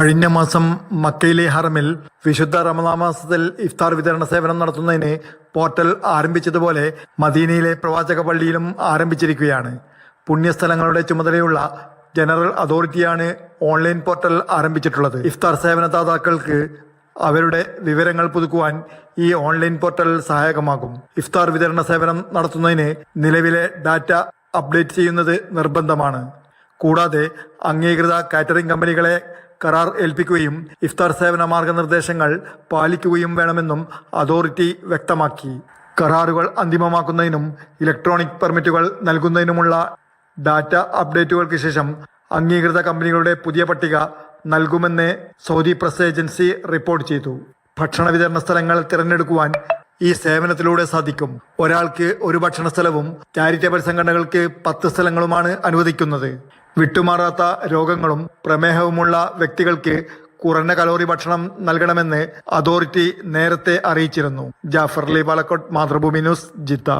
കഴിഞ്ഞ മാസം മക്കയിലെ ഹറമിൽ വിശുദ്ധ റമദാ മാസത്തിൽ ഇഫ്താർ വിതരണ സേവനം നടത്തുന്നതിന് പോർട്ടൽ ആരംഭിച്ചതുപോലെ മദീനയിലെ പ്രവാചക പള്ളിയിലും ആരംഭിച്ചിരിക്കുകയാണ്. പുണ്യസ്ഥലങ്ങളുടെ ചുമതലയുള്ള ജനറൽ അതോറിറ്റിയാണ് ഓൺലൈൻ പോർട്ടൽ ആരംഭിച്ചിട്ടുള്ളത്. ഇഫ്താർ സേവനദാതാക്കൾക്ക് അവരുടെ വിവരങ്ങൾ പുതുക്കുവാൻ ഈ ഓൺലൈൻ പോർട്ടൽ സഹായകമാകും. ഇഫ്താർ വിതരണ സേവനം നടത്തുന്നതിന് നിലവിലെ ഡാറ്റ അപ്ഡേറ്റ് ചെയ്യുന്നത് നിർബന്ധമാണ്. കൂടാതെ അംഗീകൃത കാറ്ററിംഗ് കമ്പനികളെ കരാർ ഏൽപ്പിക്കുകയും ഇഫ്താർ സേവന മാർഗനിർദ്ദേശങ്ങൾ പാലിക്കുകയും വേണമെന്നും അതോറിറ്റി വ്യക്തമാക്കി. കരാറുകൾ അന്തിമമാക്കുന്നതിനും ഇലക്ട്രോണിക് പെർമിറ്റുകൾ നൽകുന്നതിനുമുള്ള ഡാറ്റ അപ്ഡേറ്റുകൾക്ക് ശേഷം അംഗീകൃത കമ്പനികളുടെ പുതിയ പട്ടിക നൽകുമെന്ന് സൗദി പ്രസ് ഏജൻസി റിപ്പോർട്ട് ചെയ്തു. ഭക്ഷണ വിതരണ സ്ഥലങ്ങൾ തിരഞ്ഞെടുക്കുവാൻ ഈ സേവനത്തിലൂടെ സാധിക്കും. ഒരാൾക്ക് ഒരു ഭക്ഷണ സ്ഥലവും ചാരിറ്റബിൾ സംഘടനകൾക്ക് പത്ത് സ്ഥലങ്ങളുമാണ് അനുവദിക്കുന്നത്. വിട്ടുമാറാത്ത രോഗങ്ങളും പ്രമേഹവുമുള്ള വ്യക്തികൾക്ക് കുറഞ്ഞ കലോറി ഭക്ഷണം നൽകണമെന്ന് അതോറിറ്റി നേരത്തെ അറിയിച്ചിരുന്നു. Jafar Ali Palakkot Mathrubhumi news Jeddah.